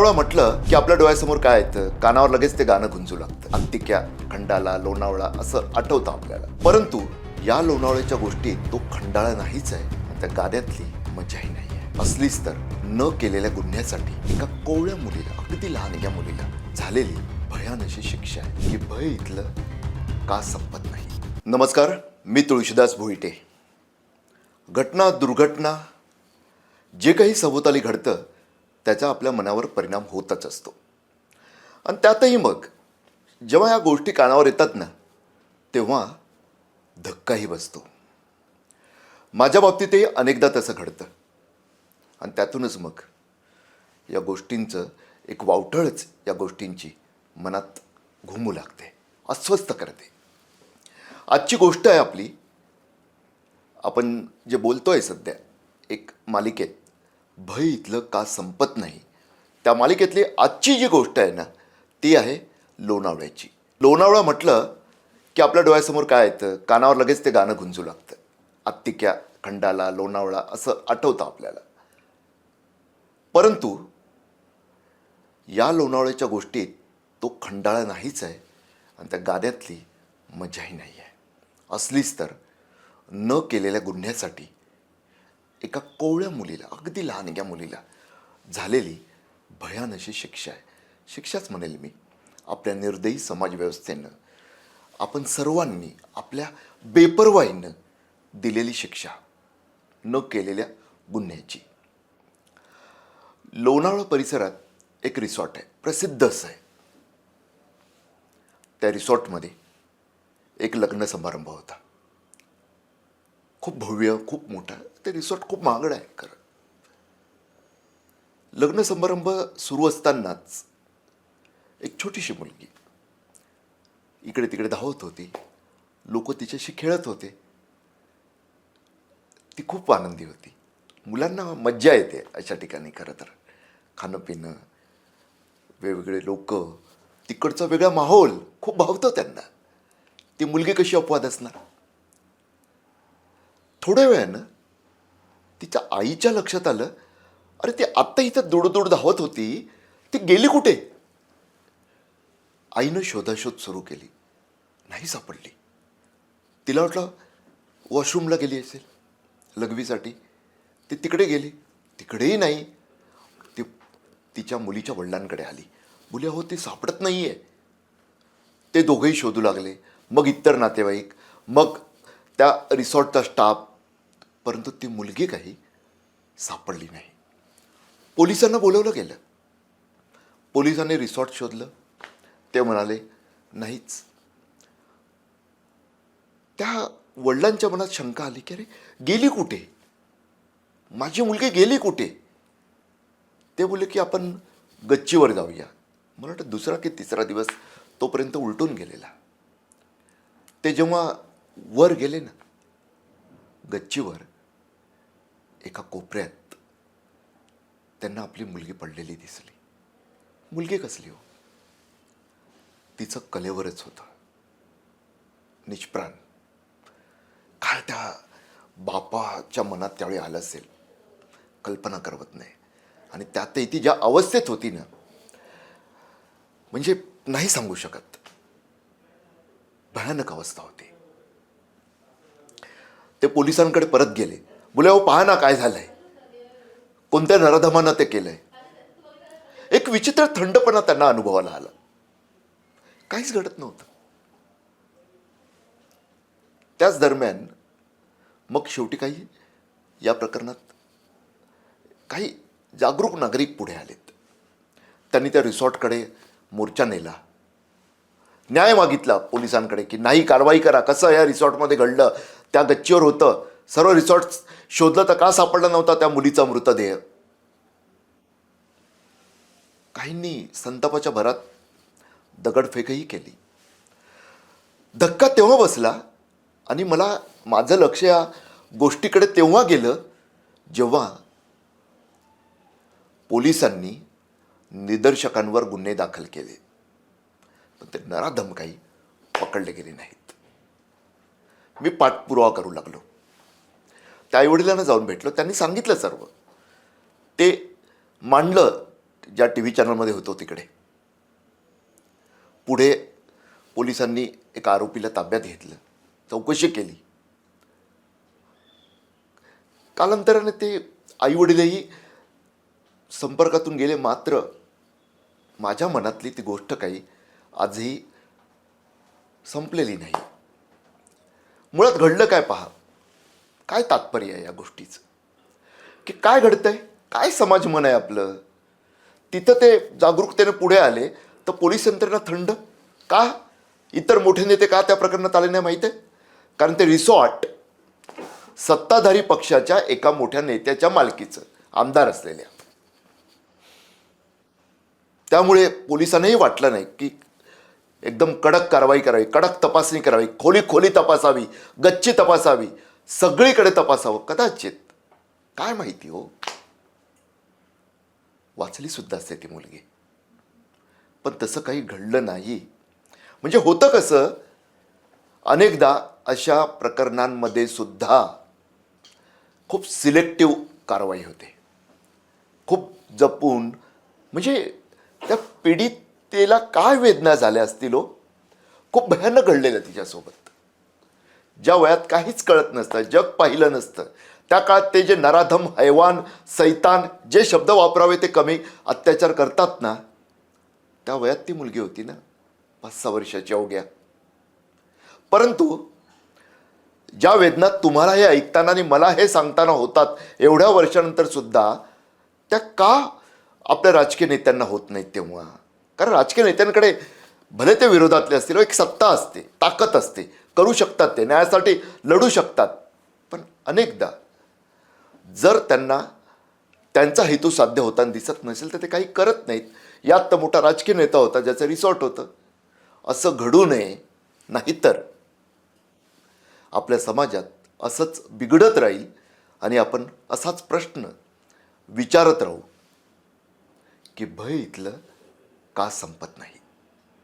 लोणावळा म्हटलं की आपल्या डोळ्यासमोर काय येतं? कानावर लगेच ते गाणं गुंजू लागतं. अंतिक्या खंडाला लोणावळा असं आठवतं आपल्याला. परंतु या लोणावळ्याच्या गोष्टीत तो खंडाळा नाहीच आहे. त्या गाण्यातली मजाही नाही असलीच तर न केलेल्या गुन्ह्यासाठी एका कोवळ्या मुलीला अगदी लहान या मुलीला झालेली भयान अशी शिक्षा आहे. की भय इथलं का संपत नाही? नमस्कार मी तुळशीदास भोईटे. घटना दुर्घटना जे काही सभोवताली घडतं त्याचा आपल्या मनावर परिणाम होतच असतो. आणि त्यातही मग जेव्हा या गोष्टी कानावर येतात ना तेव्हा धक्काही बसतो. माझ्या बाबतीतही अनेकदा तसं घडतं. आणि त्यातूनच मग या गोष्टींचं एक वावटळच या गोष्टींची मनात घुमू लागते अस्वस्थ करते. आजची गोष्ट आहे आपली आपण जे बोलतोय सध्या एक मालिकेत भय इथलं का संपत नाही. त्या मालिकेतली आजची जी गोष्ट आहे ना ती आहे लोणावळ्याची. लोणावळा म्हटलं की आपल्या डोळ्यासमोर काय येतं? कानावर लगेच ते गाणं गुंजू लागतं. आत्तिक्या खंडाला लोणावळा असं आठवतं आपल्याला. परंतु या लोणावळ्याच्या गोष्टीत तो खंडाळा नाहीच आहे आणि त्या गाण्यातली मजाही नाही आहे. असलीच तर न केलेल्या गुन्ह्यासाठी एका कोवळ्या मुलीला अगदी लहानग्या मुलीला झालेली भयान अशी शिक्षा आहे. शिक्षाच म्हणेल मी आपल्या निर्दयी समाजव्यवस्थेनं आपण सर्वांनी आपल्या बेपर्वाईनं दिलेली शिक्षा न केलेल्या गुन्ह्याची. लोणावळा परिसरात एक रिसॉर्ट आहे प्रसिद्ध असं आहे. त्या रिसॉर्टमध्ये एक लग्न समारंभ होता. खूप भव्य खूप मोठा ते रिसॉर्ट खूप महागडं आहे खरं. लग्न समारंभ सुरू असतानाच एक छोटीशी मुलगी इकडे तिकडे धावत होती. लोक तिच्याशी खेळत होते. ती खूप आनंदी होती. मुलांना मज्जा येते अशा ठिकाणी खरं तर. खाणं पिणं वेगवेगळे लोक तिकडचा वेगळा माहोल खूप भावतो त्यांना. ती मुलगी कशी अपवाद असणार? थोड्या वेळानं तिच्या आईच्या लक्षात आलं अरे ती आत्ता इथं दोडदोड धावत होती ती गेली कुठे? आईनं शोधाशोध सुरू केली. नाही सापडली. तिला वाटलं वॉशरूमला गेली असेल लघवीसाठी ती तिकडे गेली. तिकडेही नाही. ती तिच्या मुलीच्या वडिलांकडे आली. मुली अहो ती सापडत नाही आहे ते दोघंही शोधू लागले. मग इतर नातेवाईक मग त्या रिसॉर्टचा स्टाफ परंतु ती मुलगी काही सापडली नाही. पोलिसांना बोलवलं गेलं. पोलिसांनी रिसॉर्ट शोधलं. ते म्हणाले नाहीच. त्या वडिलांच्या मनात शंका आली की अरे गेली कुठे? माझी मुलगी गेली कुठे? ते बोलले की आपण गच्चीवर जाऊया. मला वाटतं दुसरा की तिसरा दिवस तोपर्यंत उलटून गेलेला. ते जेव्हा वर गेले ना गच्चीवर एका कोपऱ्यात त्यांना आपली मुलगी पडलेली दिसली. मुलगी कसली हो? तिचं कलेवरच होतं. निष्प्राण. काय त्या बापाच्या मनात त्यावेळी आलं असेल? कल्पना करवत नाही. आणि त्यातही ती ज्या अवस्थेत होती ना म्हणजे नाही सांगू शकत. भयानक अवस्था होती. ते पोलिसांकडे परत गेले. बोले अहो पहा ना काय झालंय. कोणत्या नराधमानं ते केलंय. एक विचित्र थंडपणा त्यांना अनुभवाला आला. काहीच घडत नव्हतं. त्याच दरम्यान मग शेवटी काही या प्रकरणात काही जागरूक नागरिक पुढे आलेत. त्यांनी त्या रिसॉर्टकडे मोर्चा नेला. न्याय मागितला पोलिसांकडे की नाही कारवाई करा. कसं या रिसॉर्टमध्ये घडलं? त्या गच्चीवर होतं. सर्व रिसॉर्ट शोधलं तर का सापडला नव्हता त्या मुलीचा मृतदेह? काहींनी संतापाच्या भरात दगडफेकही केली. धक्का तेव्हा बसला आणि मला माझं लक्ष या गोष्टीकडे तेव्हा गेलं जेव्हा पोलिसांनी निदर्शकांवर गुन्हे दाखल केले. पण ते नराधम काही पकडले गेले नाहीत. मी पाठपुरावा करू लागलो. त्या आईवडिलांना जाऊन भेटलो. त्यांनी सांगितलं सर्व. ते मांडलं ज्या टी व्ही चॅनलमध्ये होतो तिकडे. पुढे पोलिसांनी एका आरोपीला ताब्यात घेतलं. चौकशी केली. कालांतराने ते आईवडीलही संपर्कातून गेले. मात्र माझ्या मनातली ती गोष्ट काही आजही संपलेली नाही. मुळात घडलं काय पहा? काय तात्पर्य आहे या गोष्टीचं? की काय घडतंय? काय समाज मन आहे आपलं? तिथं ते जागरूकतेने पुढे आले तर पोलीस यंत्रणा थंड? का? इतर मोठे नेते का त्या प्रकरणात आले नाही माहीत आहे? कारण ते रिसॉर्ट सत्ताधारी पक्षाच्या एका मोठ्या नेत्याच्या मालकीचं आमदार असलेल्या. त्यामुळे पोलिसांनाही वाटलं नाही की एकदम कडक कारवाई करावी कडक तपासणी करावी खोली खोली तपासावी गच्ची तपासावी. सगळीकडे तपासावं कदाचित. काय माहिती हो? वाचली सुद्धा असते ती मुलगी. पण तसं काही घडलं नाही. म्हणजे होतं कसं अनेकदा अशा प्रकरणांमध्ये सुद्धा खूप सिलेक्टिव्ह कारवाई होते. खूप जपून म्हणजे त्या पीडितेला काय वेदना झाल्या असतील हो? खूप भयानक घडलेलं तिच्यासोबत. ज्या वयात काहीच कळत नसतं जग पाहिलं नसतं. त्या काळात ते जे नराधम हैवान सैतान जे शब्द वापरावे ते कमी अत्याचार करतात ना त्या वयात ती मुलगी होती ना पाच सहा वर्षाची अवघ्या. परंतु ज्या वेदना तुम्हाला हे ऐकताना आणि मला हे सांगताना होतात एवढ्या वर्षानंतर सुद्धा त्या का आपल्या राजकीय नेत्यांना होत नाहीत तेव्हा? कारण राजकीय नेत्यांकडे भले ते विरोधातले असतील एक सत्ता असते ताकद असते. करू शकतात ते न्यायासाठी लढू शकतात. पण अनेकदा जर त्यांना त्यांचा हेतू साध्य होताना दिसत नसेल तर ते काही करत नाहीत. यात तर मोठा राजकीय नेता होता ज्याचं रिसॉर्ट होतं. असं घडू नये नाहीतर आपल्या समाजात असंच बिघडत राहील आणि आपण असाच प्रश्न विचारत राहू की भय इथलं का संपत नाही?